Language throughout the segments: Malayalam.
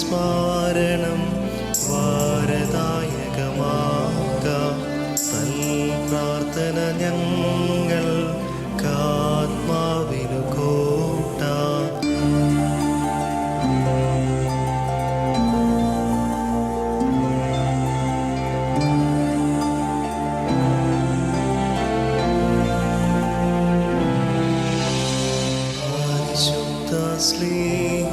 സ്മാരണം വാരദായകമാക തൻ പ്രാർത്ഥന ഞങ്ങൾ കാത്മാവിനു കോട്ട. ശ്രീഹ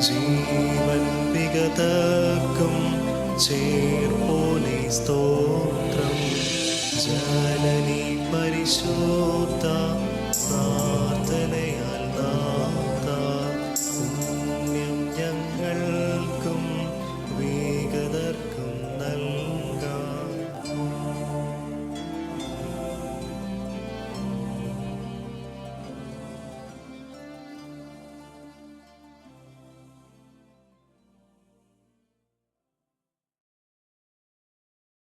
ജീവൻ വിഗതക്കും ചേർപ്പോനെ സ്തോത്രം. ജനനി പരിശോധ